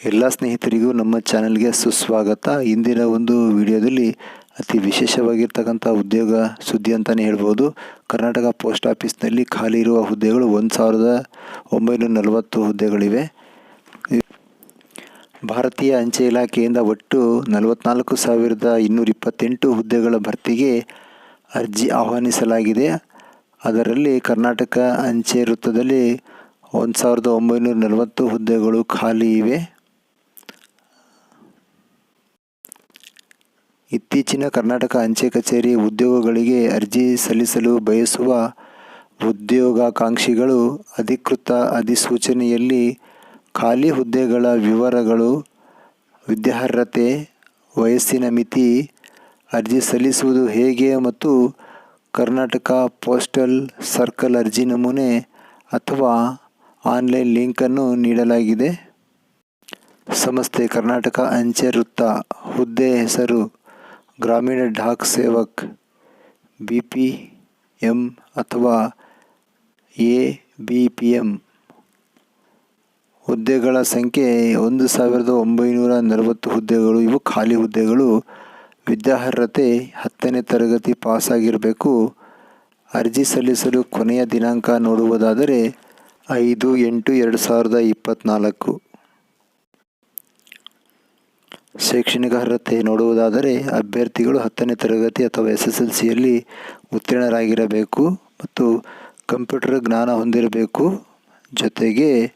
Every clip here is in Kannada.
ಎಲ್ಲ ಸ್ನೇಹಿತರಿಗೂ ನಮ್ಮ ಚಾನಲ್ಗೆ ಸುಸ್ವಾಗತ. ಇಂದಿನ ಒಂದು ವಿಡಿಯೋದಲ್ಲಿ ಅತಿ ವಿಶೇಷವಾಗಿರ್ತಕ್ಕಂಥ ಉದ್ಯೋಗ ಸುದ್ದಿ ಅಂತಲೇ ಹೇಳ್ಬೋದು. ಕರ್ನಾಟಕ ಪೋಸ್ಟ್ ಆಫೀಸ್ನಲ್ಲಿ ಖಾಲಿ ಇರುವ ಹುದ್ದೆಗಳು ಒಂದು ಸಾವಿರದ ಒಂಬೈನೂರ ನಲವತ್ತು ಹುದ್ದೆಗಳಿವೆ. ಭಾರತೀಯ ಅಂಚೆ ಇಲಾಖೆಯಿಂದ ಒಟ್ಟು ನಲವತ್ನಾಲ್ಕು ಸಾವಿರದ ಇನ್ನೂರ ಇಪ್ಪತ್ತೆಂಟು ಹುದ್ದೆಗಳ ಭರ್ತಿಗೆ ಅರ್ಜಿ ಆಹ್ವಾನಿಸಲಾಗಿದೆ. ಅದರಲ್ಲಿ ಕರ್ನಾಟಕ ಅಂಚೆ ವೃತ್ತದಲ್ಲಿ ಒಂದು ಸಾವಿರದ ಒಂಬೈನೂರ ನಲವತ್ತು ಹುದ್ದೆಗಳು ಖಾಲಿ ಇವೆ. ಇತ್ತೀಚಿನ ಕರ್ನಾಟಕ ಅಂಚೆ ಕಚೇರಿ ಉದ್ಯೋಗಗಳಿಗೆ ಅರ್ಜಿ ಸಲ್ಲಿಸಲು ಬಯಸುವ ಉದ್ಯೋಗಾಕಾಂಕ್ಷಿಗಳು ಅಧಿಕೃತ ಅಧಿಸೂಚನೆಯಲ್ಲಿ ಖಾಲಿ ಹುದ್ದೆಗಳ ವಿವರಗಳು, ವಿದ್ಯಾರ್ಹತೆ, ವಯಸ್ಸಿನ ಮಿತಿ, ಅರ್ಜಿ ಸಲ್ಲಿಸುವುದು ಹೇಗೆ ಮತ್ತು ಕರ್ನಾಟಕ ಪೋಸ್ಟಲ್ ಸರ್ಕಲ್ ಅರ್ಜಿ ನಮೂನೆ ಅಥವಾ ಆನ್ಲೈನ್ ಲಿಂಕನ್ನು ನೀಡಲಾಗಿದೆ. ಸಂಸ್ಥೆ ಕರ್ನಾಟಕ ಅಂಚೆ ವೃತ್ತ ಹುದ್ದೆ ಹೆಸರು ಗ್ರಾಮೀಣ Dak Sevak, B P M ಅಥವಾ ಎ ಬಿ ಪಿ ಎಂ ಹುದ್ದೆಗಳ ಸಂಖ್ಯೆ ಒಂದು ಸಾವಿರದ ಒಂಬೈನೂರ ನಲವತ್ತು ಹುದ್ದೆಗಳು. ಇವು ಖಾಲಿ ಹುದ್ದೆಗಳು. ವಿದ್ಯಾರ್ಹತೆ ಹತ್ತನೇ ತರಗತಿ ಪಾಸಾಗಿರಬೇಕು. ಅರ್ಜಿ ಸಲ್ಲಿಸಲು ಕೊನೆಯ ದಿನಾಂಕ ನೋಡುವುದಾದರೆ ಐದು ಎಂಟು ಎರಡು ಸಾವಿರದ ಇಪ್ಪತ್ತ್ನಾಲ್ಕು ಶೈಕ್ಷಣಿಕ ಅರ್ಹತೆ ನೋಡುವುದಾದರೆ ಅಭ್ಯರ್ಥಿಗಳು ಹತ್ತನೇ ತರಗತಿ ಅಥವಾ ಎಸ್ ಎಸ್ ಎಲ್ ಸಿಯಲ್ಲಿ ಉತ್ತೀರ್ಣರಾಗಿರಬೇಕು ಮತ್ತು ಕಂಪ್ಯೂಟರ್ ಜ್ಞಾನ ಹೊಂದಿರಬೇಕು, ಜೊತೆಗೆ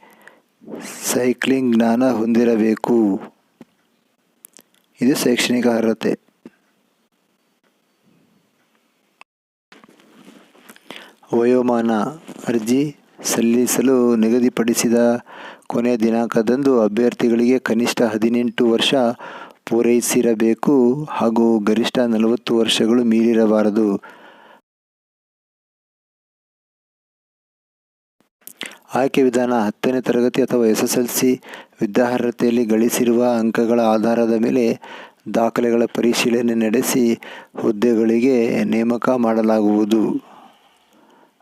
ಸೈಕ್ಲಿಂಗ್ ಜ್ಞಾನ ಹೊಂದಿರಬೇಕು. ಇದು ಶೈಕ್ಷಣಿಕ ಅರ್ಹತೆ ವಯೋಮಾನ ಅರ್ಜಿ ಸಲ್ಲಿಸಲು ನಿಗದಿಪಡಿಸಿದ ಕೊನೆಯ ದಿನಾಂಕದಂದು ಅಭ್ಯರ್ಥಿಗಳಿಗೆ ಕನಿಷ್ಠ ಹದಿನೆಂಟು ವರ್ಷ ಪೂರೈಸಿರಬೇಕು ಹಾಗೂ ಗರಿಷ್ಠ ನಲವತ್ತು ವರ್ಷಗಳು ಮೀರಿರಬಾರದು. ಆಯ್ಕೆ ವಿಧಾನ ಹತ್ತನೇ ತರಗತಿ ಅಥವಾ ಎಸ್ ಎಸ್ ಎಲ್ ಸಿ ವಿದ್ಯಾರ್ಹತೆಯಲ್ಲಿ ಗಳಿಸಿರುವ ಅಂಕಗಳ ಆಧಾರದ ಮೇಲೆ ದಾಖಲೆಗಳ ಪರಿಶೀಲನೆ ನಡೆಸಿ ಹುದ್ದೆಗಳಿಗೆ ನೇಮಕ ಮಾಡಲಾಗುವುದು.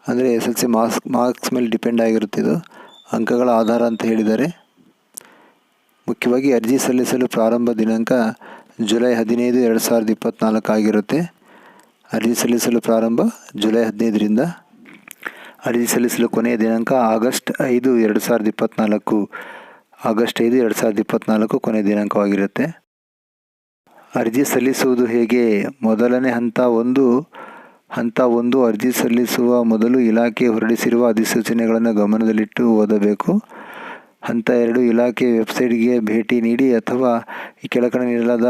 ಅಂದರೆ S L C marks marks ಮೇಲೆ ಡಿಪೆಂಡ್ ಆಗಿರುತ್ತೆ ಇದು. ಅಂಕಗಳ ಆಧಾರ ಅಂತ ಹೇಳಿದ್ದಾರೆ. ಮುಖ್ಯವಾಗಿ ಅರ್ಜಿ ಸಲ್ಲಿಸಲು ಪ್ರಾರಂಭ ದಿನಾಂಕ ಜುಲೈ ಹದಿನೈದು, ಎರಡು ಸಾವಿರದ ಇಪ್ಪತ್ತ್ನಾಲ್ಕು ಆಗಿರುತ್ತೆ. ಅರ್ಜಿ ಸಲ್ಲಿಸಲು ಪ್ರಾರಂಭ ಜುಲೈ ಹದಿನೈದರಿಂದ. ಅರ್ಜಿ ಸಲ್ಲಿಸಲು ಕೊನೆಯ ದಿನಾಂಕ ಆಗಸ್ಟ್ ಐದು, ಎರಡು ಸಾವಿರದ ಇಪ್ಪತ್ತ್ನಾಲ್ಕು ಆಗಸ್ಟ್ ಐದು, ಎರಡು ಸಾವಿರದ ಇಪ್ಪತ್ತ್ನಾಲ್ಕು ಕೊನೆಯ ದಿನಾಂಕವಾಗಿರುತ್ತೆ. ಅರ್ಜಿ ಸಲ್ಲಿಸುವುದು ಹೇಗೆ? ಮೊದಲನೇ ಹಂತ ಒಂದು ಹಂತ ಒಂದು ಅರ್ಜಿ ಸಲ್ಲಿಸುವ ಮೊದಲು ಇಲಾಖೆ ಹೊರಡಿಸಿರುವ ಅಧಿಸೂಚನೆಗಳನ್ನು ಗಮನದಲ್ಲಿಟ್ಟು ಓದಬೇಕು. ಹಂತ ಎರಡು ಇಲಾಖೆ ವೆಬ್ಸೈಟ್ಗೆ ಭೇಟಿ ನೀಡಿ ಅಥವಾ ಈ ಕೆಳಕಡೆ ನೀಡಲಾದ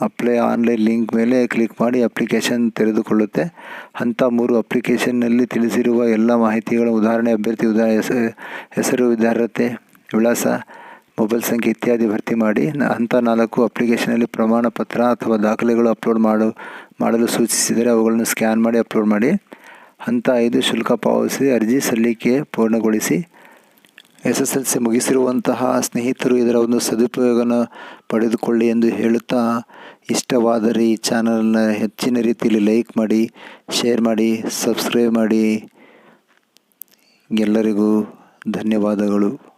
ಅಪ್ಲೈ ಆನ್ಲೈನ್ ಲಿಂಕ್ ಮೇಲೆ ಕ್ಲಿಕ್ ಮಾಡಿ ಅಪ್ಲಿಕೇಶನ್ ತೆರೆದುಕೊಳ್ಳುತ್ತೆ. ಹಂತ ಮೂರು ಅಪ್ಲಿಕೇಶನ್ನಲ್ಲಿ ತಿಳಿಸಿರುವ ಎಲ್ಲ ಮಾಹಿತಿಗಳು, ಉದಾಹರಣೆ, ಅಭ್ಯರ್ಥಿ, ಉದಾ ಹೆಸರು, ವಿದ್ಯಾರ್ಹತೆ, ವಿಳಾಸ ಮೊಬೈಲ್ ಸಂಖ್ಯೆ ಇತ್ಯಾದಿ ಭರ್ತಿ ಮಾಡಿ ಹಂತ ನಾಲ್ಕು ಅಪ್ಲಿಕೇಶನಲ್ಲಿ ಪ್ರಮಾಣ ಪತ್ರ ಅಥವಾ ದಾಖಲೆಗಳು ಅಪ್ಲೋಡ್ ಮಾಡು, ಮಾಡಲು ಸೂಚಿಸಿದರೆ ಅವುಗಳನ್ನು ಸ್ಕ್ಯಾನ್ ಮಾಡಿ ಅಪ್ಲೋಡ್ ಮಾಡಿ. ಹಂತ ಐದು ಶುಲ್ಕ ಪಾವತಿಸಿ ಅರ್ಜಿ ಸಲ್ಲಿಕೆ ಪೂರ್ಣಗೊಳಿಸಿ. ಎಸ್ ಎಸ್ ಎಲ್ ಸಿ ಮುಗಿಸಿರುವಂತಹ ಸ್ನೇಹಿತರು ಇದರ ಒಂದು ಸದುಪಯೋಗನ ಪಡೆದುಕೊಳ್ಳಿ ಎಂದು ಹೇಳುತ್ತಾ ಇಷ್ಟವಾದರೆ ಈ ಚಾನಲನ್ನು ಹೆಚ್ಚಿನ ರೀತಿಯಲ್ಲಿ ಲೈಕ್ ಮಾಡಿ, ಶೇರ್ ಮಾಡಿ, ಸಬ್ಸ್ಕ್ರೈಬ್ ಮಾಡಿ. ಎಲ್ಲರಿಗೂ ಧನ್ಯವಾದಗಳು.